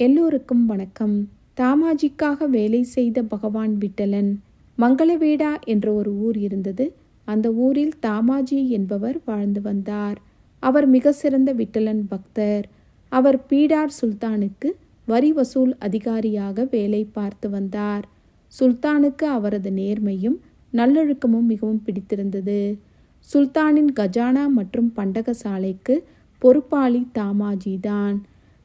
எல்லோருக்கும் வணக்கம். தாமாஜிக்காக வேலை செய்த பகவான் விட்டலன். மங்களவேடா என்ற ஒரு ஊர் இருந்தது. அந்த ஊரில் தாமாஜி என்பவர் வாழ்ந்து வந்தார். அவர் மிக சிறந்த விட்டலன் பக்தர். அவர் பீடார் சுல்தானுக்கு வரி வசூல் அதிகாரியாக வேலை பார்த்து வந்தார். சுல்தானுக்கு அவரது நேர்மையும் நல்லொழுக்கமும் மிகவும் பிடித்திருந்தது. சுல்தானின் கஜானா மற்றும் பண்டகசாலைக்கு பொறுப்பாளி தாமாஜி தான்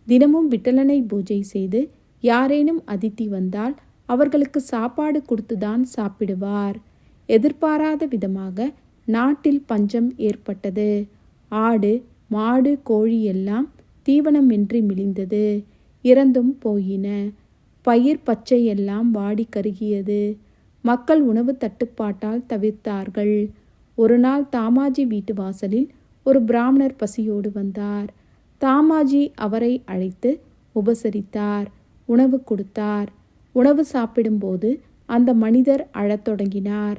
தினமும் விட்டலனை பூஜை செய்து யாரேனும் அதித்தி வந்தால் அவர்களுக்கு சாப்பாடு கொடுத்துதான் சாப்பிடுவார். எதிர்பாராத விதமாக நாட்டில் பஞ்சம் ஏற்பட்டது. ஆடு மாடு கோழி எல்லாம் தீவனமின்றி மிளிந்தது. இறந்தும் போயின. பயிர் பச்சை எல்லாம் வாடி கருகியது. மக்கள் உணவு தட்டுப்பாட்டால் தவிர்த்தார்கள். ஒரு நாள் தாமாஜி வீட்டு வாசலில் ஒரு பிராமணர் பசியோடு வந்தார். தாமாஜி அவரை அழைத்து உபசரித்தார் உணவு கொடுத்தார். உணவு சாப்பிடும்போது அந்த மனிதர் அழத் தொடங்கினார்.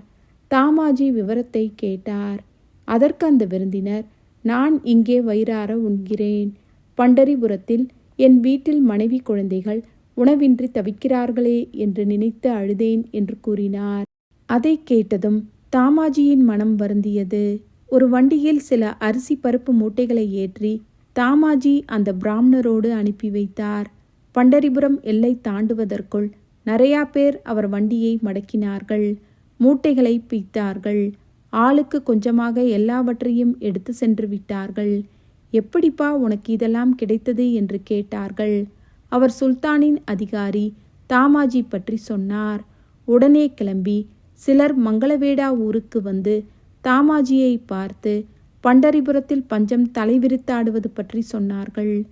தாமாஜி விவரத்தை கேட்டார். அதற்கு அந்த விருந்தினர் நான் இங்கே வயிறார உண்கிறேன். பண்டரிபுரத்தில் என் வீட்டில் மனைவி குழந்தைகள் உணவின்றி தவிக்கிறார்களே என்று நினைத்து அழுதேன் என்று கூறினார். அதை கேட்டதும் தாமாஜியின் மனம் வருந்தியது. ஒரு வண்டியில் சில அரிசி பருப்பு மூட்டைகளை ஏற்றி தாமாஜி அந்த பிராமணரோடு அனுப்பி வைத்தார். பண்டரிபுரம் எல்லை தாண்டுவதற்குள் நிறையா பேர் அவர் வண்டியை மடக்கினார்கள். மூட்டைகளை பீத்தார்கள் ஆளுக்கு கொஞ்சமாக எல்லாவற்றையும் எடுத்து சென்று விட்டார்கள். எப்படிப்பா உனக்கு இதெல்லாம் கிடைத்தது? என்று கேட்டார்கள். அவர் சுல்தானின் அதிகாரி தாமாஜி பற்றி சொன்னார். உடனே கிளம்பி சிலர் மங்களவேடா ஊருக்கு வந்து தாமாஜியை பார்த்து பண்டரிபுரத்தில் பஞ்சம் தலைவிரித்தாடுவது பற்றி சொன்னார்கள்.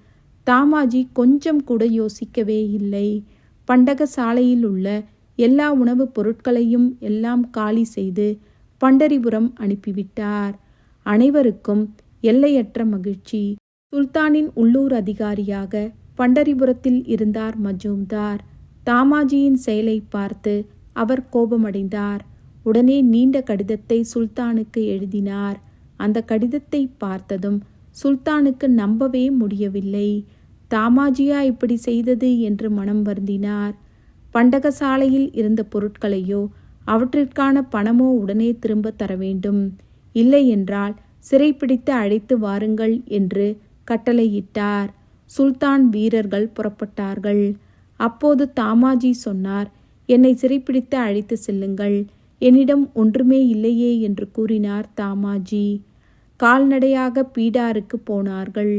தாமாஜி கொஞ்சம் கூட யோசிக்கவே இல்லை. பண்டக சாலையில் உள்ள எல்லா உணவுப் பொருட்களையும் எல்லாம் காலி செய்து பண்டரிபுரம் அனுப்பிவிட்டார். அனைவருக்கும் எல்லையற்ற மகிழ்ச்சி. சுல்தானின் உள்ளூர் அதிகாரியாக பண்டரிபுரத்தில் இருந்தார் மஜூம்தார். தாமாஜியின் செயலை பார்த்து அவர் கோபமடைந்தார். உடனே நீண்ட கடிதத்தை சுல்தானுக்கு எழுதினார். அந்த கடிதத்தை பார்த்ததும் சுல்தானுக்கு நம்பவே முடியவில்லை. தாமாஜியா இப்படி செய்தது என்று மனம் வருந்தினார். பண்டகசாலையில் இருந்த பொருட்களையோ அவற்றிற்கான பணமோ உடனே திரும்ப தர வேண்டும். இல்லை என்றால் சிறைப்பிடித்து அழைத்து வாருங்கள் என்று கட்டளையிட்டார். சுல்தான் வீரர்கள் புறப்பட்டார்கள். அப்போது தாமாஜி சொன்னார் என்னை சிறைப்பிடித்து அழைத்து செல்லுங்கள். என்னிடம் ஒன்றுமே இல்லையே என்று கூறினார் தாமாஜி. கால்நடையாக பீடாருக்கு போனார்கள்.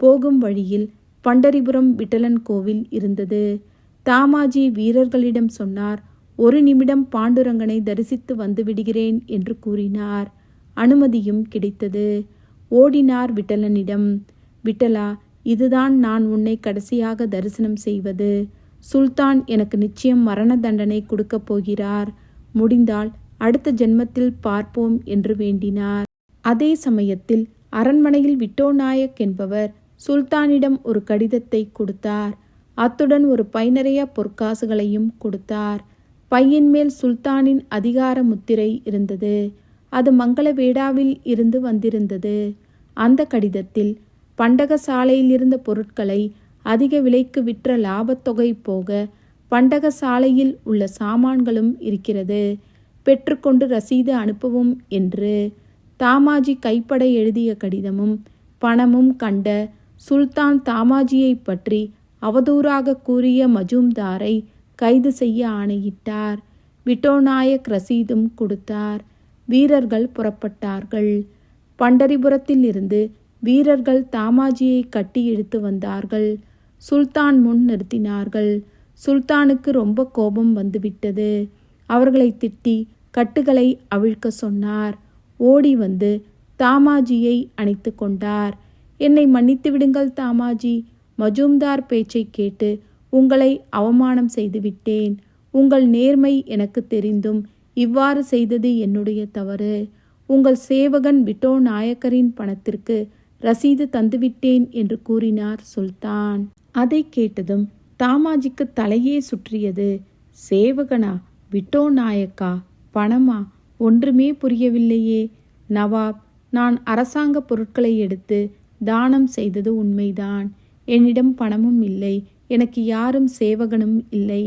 போகும் வழியில் பண்டரிபுரம் விட்டலன் கோவில் இருந்தது. தாமாஜி வீரர்களிடம் சொன்னார் ஒரு நிமிடம் பாண்டுரங்கனை தரிசித்து வந்து விடுகிறேன் என்று கூறினார். அனுமதியும் கிடைத்தது. ஓடினார் விட்டலனிடம் விட்டலா இதுதான் நான் உன்னை கடைசியாக தரிசனம் செய்வது. சுல்தான் எனக்கு நிச்சயம் மரண தண்டனை கொடுக்கப் போகிறார். முடிந்தால் அடுத்த ஜென்மத்தில் பார்ப்போம் என்று வேண்டினார். அதே சமயத்தில் அரண்மனையில் விட்டோநாயக் என்பவர் சுல்தானிடம் ஒரு கடிதத்தை கொடுத்தார். அத்துடன் ஒரு பை நிறைய பொற்காசுகளையும் கொடுத்தார். பையின் மேல் சுல்தானின் அதிகார முத்திரை இருந்தது. அது மங்களவேடாவில் இருந்து வந்திருந்தது. அந்த கடிதத்தில் பண்டக சாலையில் இருந்த பொருட்களை அதிக விலைக்கு விற்ற லாபத்தொகை போக பண்டக சாலையில் உள்ள சாமான்களும் இருக்கிறது. பெற்றுக்கொண்டு ரசீது அனுப்பவும் என்று தாமாஜி கைப்பட எழுதிய கடிதமும் பணமும் கண்ட சுல்தான் தாமாஜியை பற்றி அவதூறாக கூறிய மஜூம்தாரை கைது செய்ய ஆணையிட்டார். விட்டோநாயக் ரசீதும் கொடுத்தார். வீரர்கள் புறப்பட்டார்கள். பண்டரிபுரத்தில் இருந்து வீரர்கள் தாமாஜியை கட்டி இழுத்து வந்தார்கள். சுல்தான் முன் நிறுத்தினார்கள். சுல்தானுக்கு ரொம்ப கோபம் வந்துவிட்டது. அவர்களை திட்டி கட்டுகளை அவிழ்க்க சொன்னார். ஓடி வந்து தாமாஜியை அணைத்து கொண்டார். என்னை மன்னித்து விடுங்கள் தாமாஜி. மஜூம்தார் பேச்சை கேட்டு உங்களை அவமானம் செய்துவிட்டேன் உங்கள் நேர்மை எனக்கு தெரிந்தும் இவ்வாறு செய்தது என்னுடைய தவறு. உங்கள் சேவகன் விட்டோ நாயக்கரின் பணத்திற்கு ரசீது தந்துவிட்டேன் என்று கூறினார் சுல்தான். அதை கேட்டதும் தாமாஜிக்கு தலையே சுற்றியது சேவகனா? விட்டோ நாயக்கா? பணமா? ஒன்றுமே புரியவில்லையே. நவாப் நான் அரசாங்க பொருட்களை எடுத்து தானம் செய்தது உண்மைதான். என்னிடம் பணமும் இல்லை. எனக்கு யாரும் சேவகனும் இல்லை.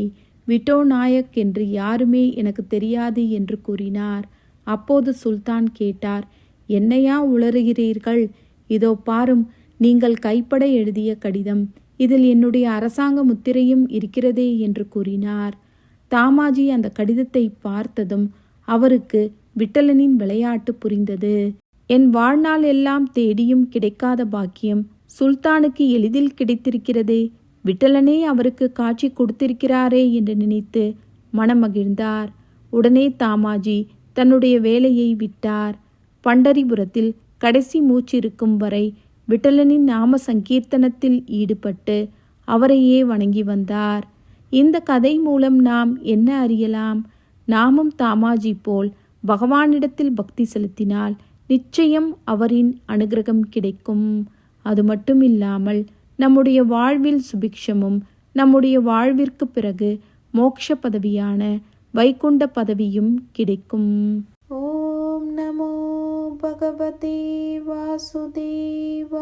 விட்டோ நாயக் என்று யாருமே எனக்கு தெரியாது என்று கூறினார். அப்போது சுல்தான் கேட்டார் என்னையா உளறுகிறீர்கள்? இதோ பாரும் நீங்கள் கைப்பட எழுதிய கடிதம். இதில் என்னுடைய அரசாங்க முத்திரையும் இருக்கிறதே என்று கூறினார். தாமாஜி அந்த கடிதத்தை பார்த்ததும் அவருக்கு விட்டலனின் விளையாட்டு புரிந்தது. என் வாழ்நாள் எல்லாம் தேடியும் கிடைக்காத பாக்கியம் சுல்தானுக்கு எளிதில் கிடைத்திருக்கிறதே விட்டலனே அவருக்கு காட்சி கொடுத்திருக்கிறாரே என்று நினைத்து மனமகிழ்ந்தார். உடனே தாமாஜி தன்னுடைய வேலையை விட்டார். பண்டரிபுரத்தில் கடைசி மூச்சிருக்கும் வரை விட்டலனின் நாம சங்கீர்த்தனத்தில் ஈடுபட்டு அவரையே வணங்கி வந்தார். இந்த கதை மூலம் நாம் என்ன அறியலாம்? நாமும் தாமாஜி போல் பகவானிடத்தில் பக்தி செலுத்தினால் நிச்சயம் அவரின் அனுகிரகம் கிடைக்கும். அது மட்டும் இல்லாமல் நம்முடைய வாழ்வில் சுபிக்ஷமும் நம்முடைய வாழ்விற்கு பிறகு மோட்ச பதவியான வைகுண்ட பதவியும் கிடைக்கும். ஓம் நமோ பகவதே வாசுதேவாய